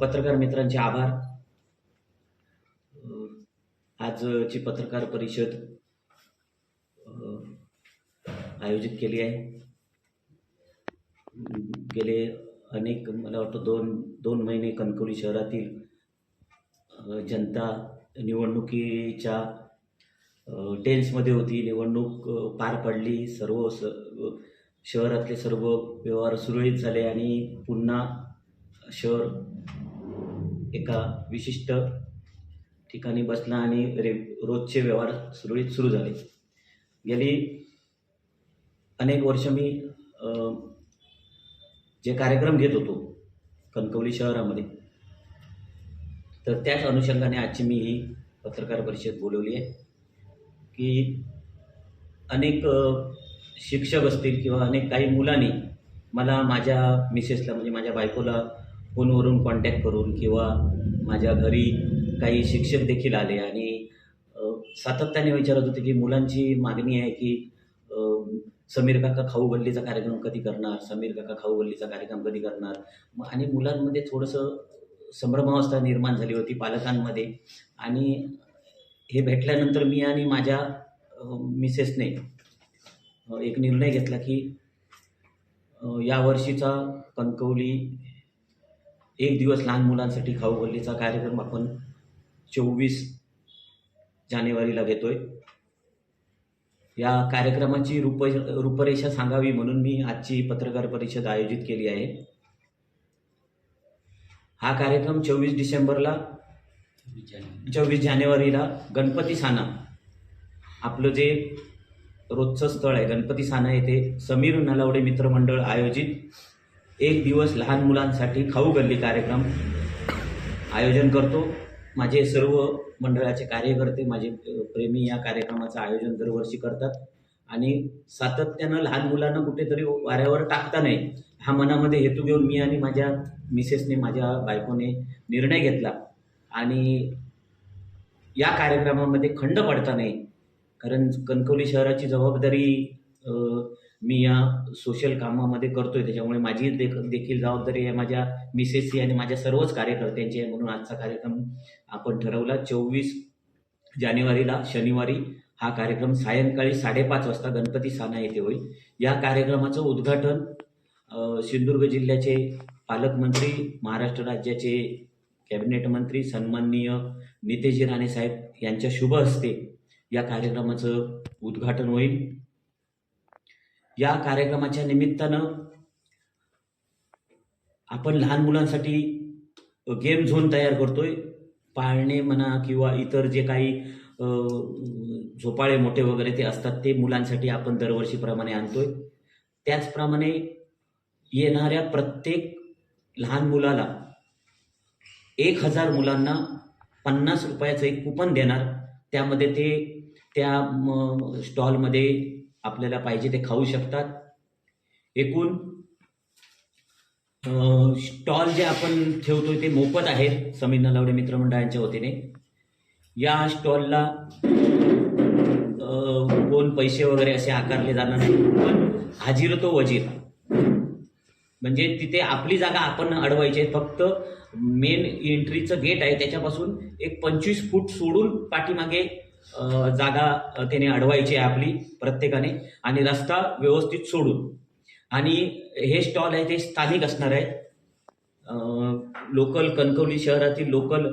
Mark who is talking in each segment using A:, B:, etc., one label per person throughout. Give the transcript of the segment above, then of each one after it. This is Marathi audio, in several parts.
A: पत्रकार मित्रांचे आभार. आजची पत्रकार परिषद आयोजित केली आहे. गेले अनेक मला वाटतं दोन दोन महिने कणकवली शहरातील जनता निवडणुकीच्या टेन्समध्ये होती. निवडणूक पार पडली. सर्व स शहरातले सर्व व्यवहार सुरळीत झाले आणि पुन्हा शहर एका विशिष्ट ठिकाणी बसला आणि रे रोजचे व्यवहार सुरळीत सुरू झाले. गेली अनेक वर्ष मी जे कार्यक्रम घेत होतो कणकवली शहरामध्ये तर त्याच अनुषंगाने आजची मी ही पत्रकार परिषद बोलवली आहे की अनेक शिक्षक असतील किंवा अनेक काही मुलांनी मला माझ्या मिसेसला म्हणजे माझ्या बायकोला फोनवरून कॉन्टॅक्ट करून किंवा माझ्या घरी काही शिक्षक देखील आले आणि सातत्याने विचारत होते की मुलांची मागणी आहे की समीर काका खाऊ गल्लीचा कार्यक्रम कधी करणार? समीर काका खाऊ गल्लीचा कार्यक्रम कधी करणार? मग आणि मुलांमध्ये थोडंसं संभ्रमावस्था निर्माण झाली होती पालकांमध्ये आणि हे भेटल्यानंतर मी आणि माझ्या मिसेसने एक निर्णय घेतला की यावर्षीचा कणकवली एक दिवस लहान मुलांसाठी खाऊगल्लीचा कार्यक्रम आपण चोवीस जानेवारीला घेतोय. या कार्यक्रमाची रूप रूपरेषा सांगावी म्हणून मी आजची पत्रकार परिषद आयोजित केली आहे. हा कार्यक्रम चोवीस डिसेंबरला चोवीस जानेवारीला गणपती साना आपलं जे रोजचं स्थळ आहे गणपती साना येथे समीर नलावडे मित्रमंडळ आयोजित एक दिवस लहान मुलांसाठी खाऊ गल्ली कार्यक्रम आयोजन करतो. माझे सर्व मंडळाचे कार्यकर्ते माझे प्रेमी या कार्यक्रमाचं आयोजन दरवर्षी करतात. आणि सातत्यानं लहान मुलांना कुठेतरी वाऱ्यावर टाकता नाही. हा मनामध्ये हेतू घेऊन मी आणि माझ्या मिसेसने माझ्या बायकोने निर्णय घेतला. आणि या कार्यक्रमामध्ये खंड पडता नाही. कारण कणकवली शहराची जबाबदारी मी या सोशल कामामध्ये करतोय. त्याच्यामुळे माझी देख देखील जबाबदारी आहे माझ्या मिसेसची आणि माझ्या सर्वच कार्यकर्त्यांची आहे म्हणून आजचा कार्यक्रम आपण ठरवला. चोवीस जानेवारीला शनिवारी हा कार्यक्रम सायंकाळी साडेपाच वाजता गणपती साना येथे होईल. या कार्यक्रमाचं उद्घाटन सिंधुदुर्ग जिल्ह्याचे पालकमंत्री महाराष्ट्र राज्याचे कॅबिनेट मंत्री सन्माननीय नितेशजी राणे साहेब यांच्या शुभ हस्ते या कार्यक्रमाचं उद्घाटन होईल. या कार्यक्रमाच्या निमित्तानं आपण लहान मुलांसाठी गेम झोन तयार करतोय. पाळणे म्हणा किंवा इतर जे काही झोपाळे मोठे वगैरे ते असतात ते मुलांसाठी आपण दरवर्षीप्रमाणे आणतोय. त्याचप्रमाणे येणाऱ्या प्रत्येक लहान मुलाला एक हजार मुलांना पन्नास रुपयाचं एक कुपन देणार. त्यामध्ये ते त्या स्टॉलमध्ये आपल्याला पाहिजे ते खाऊ शकतात. एकूण स्टॉल जे आपण ठेवतो ते मोफत आहेत समीर नलावडे मित्रमंडळांच्या वतीने. या स्टॉलला कोण पैसे वगैरे असे आकारले जाणार नाही पण हाजीर तो वजीर. म्हणजे तिथे आपली जागा आपण अडवायची आहे. फक्त मेन एंट्रीचं गेट आहे. त्याच्यापासून एक पंचवीस फूट सोडून पाठीमागे जागा त्याने अडवायची आहे आपली प्रत्येकाने आणि रस्ता व्यवस्थित सोडून. आणि हे स्टॉल आहे ते स्थानिक असणार आहे. लोकल कणकवली शहरातील लोकल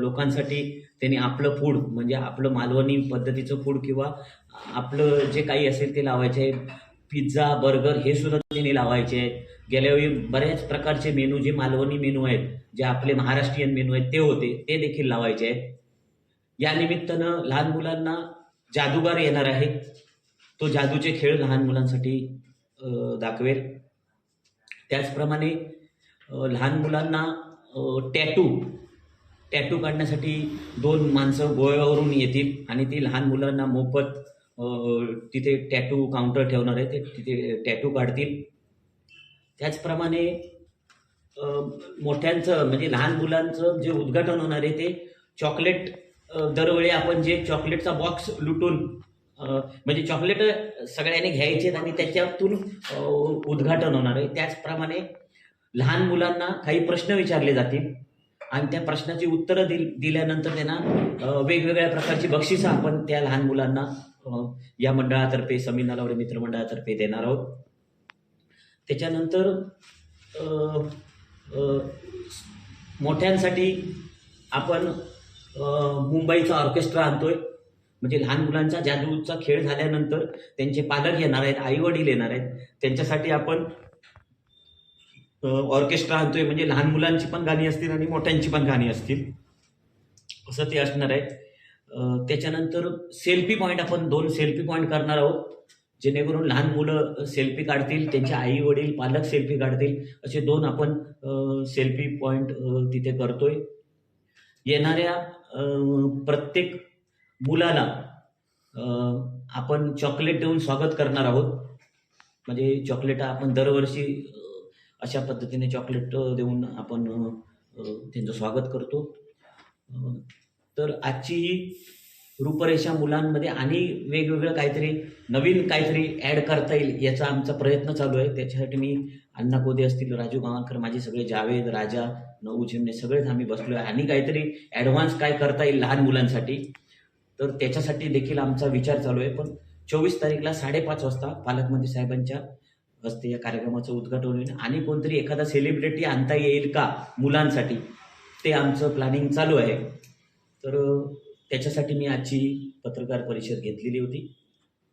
A: लोकांसाठी त्यांनी आपलं फूड म्हणजे आपलं मालवणी पद्धतीचं फूड किंवा आपलं जे काही असेल ते लावायचे आहे. पिझ्झा बर्गर हे सुद्धा त्यांनी लावायचे आहेत गेल्यावेळी बऱ्याच प्रकारचे मेनू जे मालवणी मेनू आहेत जे आपले महाराष्ट्रीयन मेनू आहेत ते होते. ते देखील लावायचे आहेत. या निमित्तानं लहान मुलांना जादूगार येणार आहे. तो जादूचे खेळ लहान मुलांसाठी दाखवेल. त्याचप्रमाणे लहान मुलांना टॅटू टॅटू काढण्यासाठी दोन माणसं गोव्यावरून येतील आणि ती लहान मुलांना मोफत तिथे टॅटू काउंटर ठेवणार आहे. ते तिथे टॅटू काढतील. त्याचप्रमाणे मोठ्यांचं म्हणजे लहान मुलांचं जे उद्घाटन होणार आहे ते चॉकलेट दरवेळी आपण जे चॉकलेटचा बॉक्स लुटून म्हणजे चॉकलेट सगळ्यांनी घ्यायचे आणि त्याच्यातून उद्घाटन होणार आहे. त्याचप्रमाणे लहान मुलांना काही प्रश्न विचारले जातील आणि त्या प्रश्नाची उत्तरं दिल दिल्यानंतर त्यांना वेगवेगळ्या प्रकारची बक्षिसं आपण त्या लहान मुलांना या मंडळातर्फे समीनालावडे मित्रमंडळातर्फे देणार आहोत. त्याच्यानंतर मोठ्यांसाठी आपण मुंबईचा ऑर्केस्ट्रा आणतोय. म्हणजे लहान मुलांचा जादूचा खेळ झाल्यानंतर त्यांचे पालक येणार आहेत आई वडील येणार आहेत. त्यांच्यासाठी आपण ऑर्केस्ट्रा आणतोय. म्हणजे लहान मुलांची पण गाणी असतील आणि मोठ्यांची पण गाणी असतील. असं ते असणार आहे त्याच्यानंतर सेल्फी पॉईंट आपण दोन सेल्फी पॉईंट करणार आहोत. जेणेकरून लहान मुलं सेल्फी काढतील त्यांचे आई वडील पालक सेल्फी काढतील. असे दोन आपण सेल्फी पॉईंट तिथे करतोय. येणाऱ्या प्रत्येक मुलाला आपण चॉकलेट देऊन स्वागत करणार आहोत. म्हणजे चॉकलेट आपण दरवर्षी अशा पद्धतीने चॉकलेट देऊन आपण त्यांचं स्वागत करतो. तर आजची ही रूपरेषा मुलांमध्ये आणि वेगवेगळं काहीतरी नवीन काहीतरी ॲड करता येईल याचा आमचा प्रयत्न चालू आहे. त्याच्यासाठी मी अण्णा कोदे असतील राजू गावांकर माझे सगळे जावेद राजा नऊ चिमणे सगळेच आम्ही बसलो आहे आणि काहीतरी ॲडव्हान्स काय करता येईल लहान मुलांसाठी तर त्याच्यासाठी देखील आमचा विचार चालू आहे. पण चोवीस तारीखला साडेपाच वाजता पालकमंत्री साहेबांच्या हस्ते या कार्यक्रमाचं उद्घाटन होईल. आणि कोणतरी एखादा सेलिब्रिटी आणता येईल का मुलांसाठी ते आमचं प्लॅनिंग चालू आहे. तर त्याच्यासाठी मी आजची पत्रकार परिषद घेतलेली होती.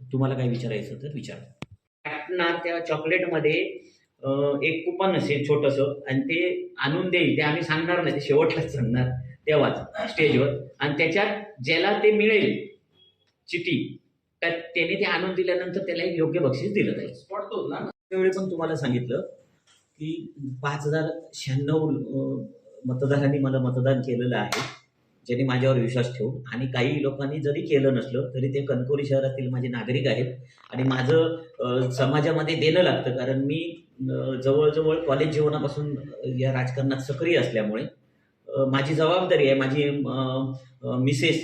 A: तुम्हाला काय विचारायचं तर विचार. ना त्या चॉकलेटमध्ये एक कुपन असेल छोटंसं आणि ते आणून देईल ते आम्ही सांगणार नाही ते शेवटलाच सांगणार तेव्हाच स्टेजवर. आणि त्याच्यात ज्याला ते मिळेल चिठी तर त्याने ते आणून दिल्यानंतर त्याला एक योग्य बक्षीस दिलं जाईल. त्यावेळी पण तुम्हाला सांगितलं की पाच हजार शहाण्णव मतदारांनी मला मतदान केलेलं आहे. ज्यांनी माझ्यावर विश्वास ठेवून आणि काही लोकांनी जरी केलं नसलं तरी ते कणकोरी शहरातील माझे नागरिक आहेत. आणि माझं समाजामध्ये देणं लागतं कारण मी जवळजवळ कॉलेज जीवनापासून या राजकारणात सक्रिय असल्यामुळे माझी जबाबदारी आहे माझी मिसेस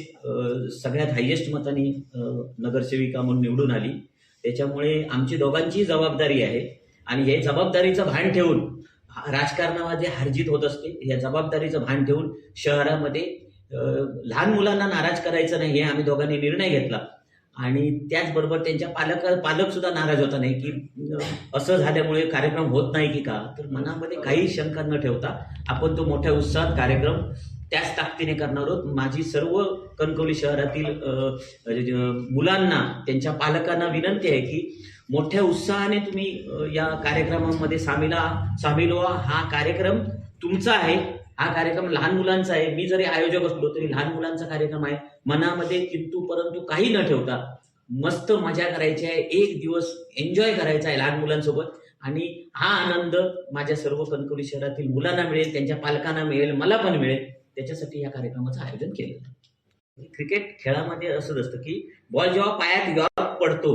A: सगळ्यात हायेस्ट मताने नगरसेविका म्हणून निवडून आली. त्याच्यामुळे आमची दोघांची जबाबदारी आहे. आणि हे जबाबदारीचं भान ठेवून राजकारणामध्ये हारजीत होत असते या जबाबदारीचं भान ठेवून शहरामध्ये लहान मुलांना नाराज करायचं नाही हे आम्ही दोघांनी निर्णय घेतला. आणि त्याचबरोबर त्यांच्या पालक पालक सुद्धा नाराज होता नाही की असं झाल्यामुळे कार्यक्रम होत नाही की का? तर मनामध्ये काही शंका न ठेवता आपण तो मोठ्या उत्साहात कार्यक्रम त्याच ताकदीने करणार आहोत. माझी सर्व कणकवली शहरातील मुलांना त्यांच्या पालकांना विनंती आहे की मोठ्या उत्साहाने तुम्ही या कार्यक्रमामध्ये सामीला सामील व्हा. हा कार्यक्रम तुमचा आहे. हा कार्यक्रम लहान मुलांचा आहे. मी जरी आयोजक असलो तरी लहान मुलांचा कार्यक्रम आहे. मनामध्ये किंतु परंतु काही न ठेवता मस्त मजा करायची आहे. एक दिवस एन्जॉय करायचा आहे लहान मुलांसोबत. आणि हा आनंद माझ्या सर्व कणकवली शहरातील मुलांना मिळेल त्यांच्या पालकांना मिळेल मला पण मिळेल. त्याच्यासाठी या कार्यक्रमाचं आयोजन केलं क्रिकेट खेळामध्ये असंच असतं की बॉल जेव्हा पायात यॉर्क पडतो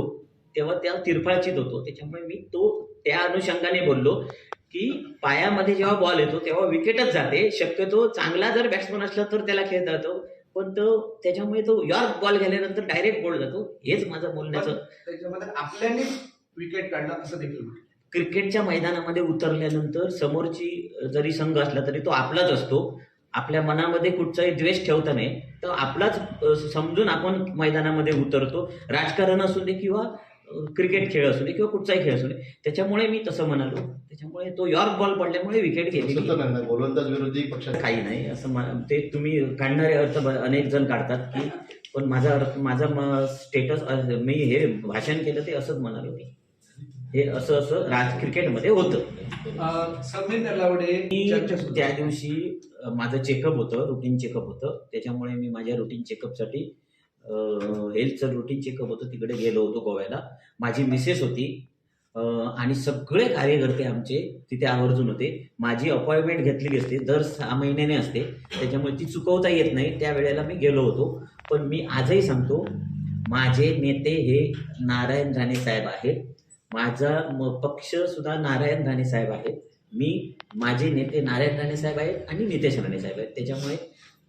A: तेव्हा त्या तिरफळाचित होतो. त्याच्यामुळे मी तो त्या अनुषंगाने बोललो. की पायामध्ये जेव्हा बॉल येतो तेव्हा विकेटच जाते. शक्यतो चांगला जर बॅट्समन असला तर त्याला खेळता येतो पण तो त्याच्यामुळे तो यॉर्क बॉल गेल्यानंतर डायरेक्ट बॉल जातो. हेच माझं बोलण्याचं.
B: त्याच्यामध्ये आपल्याने विकेट काढला असं देखील.
A: क्रिकेटच्या मैदानामध्ये उतरल्यानंतर समोरची जरी संघ असला तरी तो आपलाच असतो. आपल्या मनामध्ये कुठचाही द्वेष ठेवता नाही. तर आपलाच समजून आपण मैदानामध्ये उतरतो. राजकारण असू दे किंवा क्रिकेट खेळ असू दे किंवा कुठचाही खेळ असू दे त्याच्यामुळे मी तसं म्हणालो. त्याच्यामुळे तो यॉर्क बॉल पडल्यामुळे विकेट घेतली
C: गोलंदाज विरोधी पक्षात
A: काही नाही असं मा- ते तुम्ही काढणारे अर्थ ब- अनेक जण काढतात की पण माझा अर्थ माझा स्टेटस मी हे भाषण केलं ते असंच म्हणालो मी. हे असं असं राज क्रिकेटमध्ये होतं.
B: नलावडे
A: त्या. दिवशी माझं चेकअप होतं रुटीन चेकअप होतं. त्याच्यामुळे मी माझ्या रुटीन चेकअपसाठी हेल्थचं रुटीन चेकअप होतं तिकडे गेलो होतो गोव्याला. माझी मिसेस होती. आणि सगळे कार्यकर्ते आमचे तिथे आवर्जून होते. माझी अपॉइंटमेंट घेतलेली असते. दर सहा महिन्याने असते. त्याच्यामुळे ती चुकवता येत नाही. त्यावेळेला मी गेलो होतो. पण मी आजही सांगतो माझे नेते हे नारायण राणे साहेब आहेत. माझा म- पक्ष सुद्धा नारायण राणे साहेब आहेत. मी माझे नेते नारायण राणे साहेब आहेत आणि नितेश राणे साहेब आहेत. त्याच्यामुळे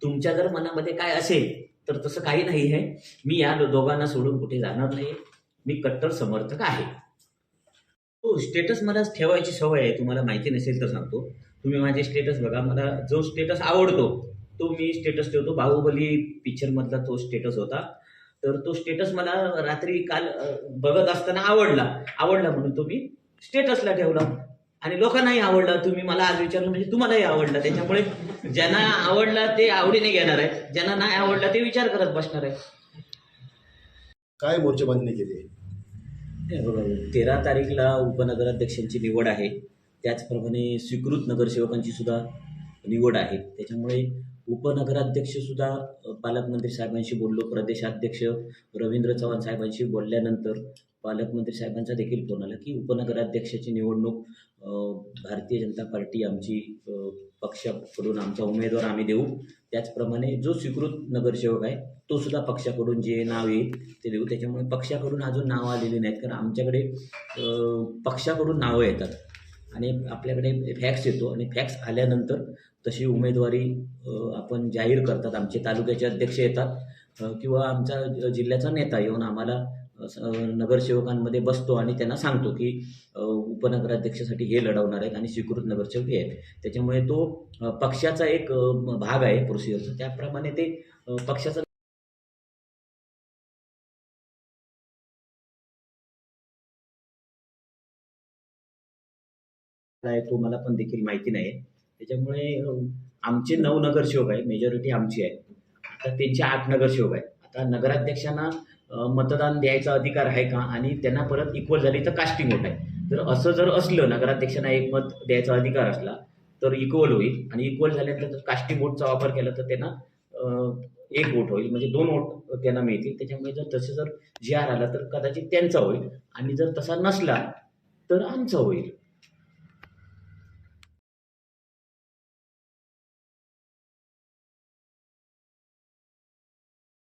A: तुमच्या जर मनामध्ये काय असेल तर तसं काही नाही आहे. मी या दोघांना सोडून कुठे जाणार नाही मी कट्टर समर्थक आहे. हो स्टेटस मला ठेवायची सवय आहे. तुम्हाला माहिती नसेल तर सांगतो. तुम्ही माझे स्टेटस बघा. मला जो स्टेटस आवडतो तो मी स्टेटस ठेवतो. बाहुबली पिक्चरमधला तो स्टेटस होता. तर तो स्टेटस मला रात्री काल बघत असताना आवडला. आवडला म्हणून तो मी स्टेटसला ठेवला. आणि लोकांनाही आवडला तुम्ही मला आज विचारलं म्हणजे तुम्हालाही आवडला. त्याच्यामुळे ज्यांना आवडला ते आवडीने घेणार आहे ज्यांना नाही आवडला ते विचार करत बसणार आहे
C: काय मोर्चेबांधणी केली? आहे
A: हे बघा, तेरा तारीखला उपनगराध्यक्षांची निवड आहे. त्याचप्रमाणे स्वीकृत नगरसेवकांची सुद्धा निवड आहे. त्याच्यामुळे उपनगराध्यक्ष सुद्धा पालकमंत्री साहेबांशी बोललो प्रदेशाध्यक्ष रवींद्र चव्हाण साहेबांशी बोलल्यानंतर पालकमंत्री साहेबांचा देखील फोन आला की उपनगराध्यक्षाची निवडणूक भारतीय जनता पार्टी आमची पक्षाकडून आमचा उमेदवार आम्ही देऊ. त्याचप्रमाणे जो स्वीकृत नगरसेवक आहे तो सुद्धा पक्षाकडून जे नाव येईल ते देऊ. त्याच्यामुळे पक्षाकडून अजून नावं आलेली नाहीत. कारण आमच्याकडे पक्षाकडून नावं येतात. आणि आपल्याकडे फॅक्स येतो. आणि फॅक्स आल्यानंतर तशी उमेदवारी आपण जाहीर करतात. आमचे तालुक्याचे अध्यक्ष येतात. किंवा आमचा जिल्ह्याचा नेता येऊन आम्हाला नगरसेवकांमध्ये बसतो आणि त्यांना सांगतो की उपनगराध्यक्षासाठी हे लढवणार आहेत आणि स्वीकृत नगरसेवक हे आहेत. त्याच्यामुळे तो पक्षाचा एक भाग आहे प्रोसिजरचा त्याप्रमाणे ते पक्षाचा आहे तो मला पण देखील माहिती नाही त्याच्यामुळे आमचे नऊ नगरसेवक आहे मेजॉरिटी आमची आहे. आता त्यांचे आठ नगरसेवक आहे आता नगराध्यक्षांना मतदान द्यायचा अधिकार आहे का? आणि त्यांना परत इक्वल झाली तर कास्टिंग होत आहे. तर असं जर असलं नगराध्यक्षांना एक मत द्यायचा अधिकार असला तर इक्वल होईल. आणि इक्वल झाल्यानंतर कास्टिंग वोटचा वापर केला तर त्यांना एक वोट होईल. म्हणजे दोन वोट त्यांना मिळतील. त्याच्यामुळे जर तसं जर जी आर आला तर कदाचित त्यांचा होईल. आणि जर तसा नसला तर आमचा होईल.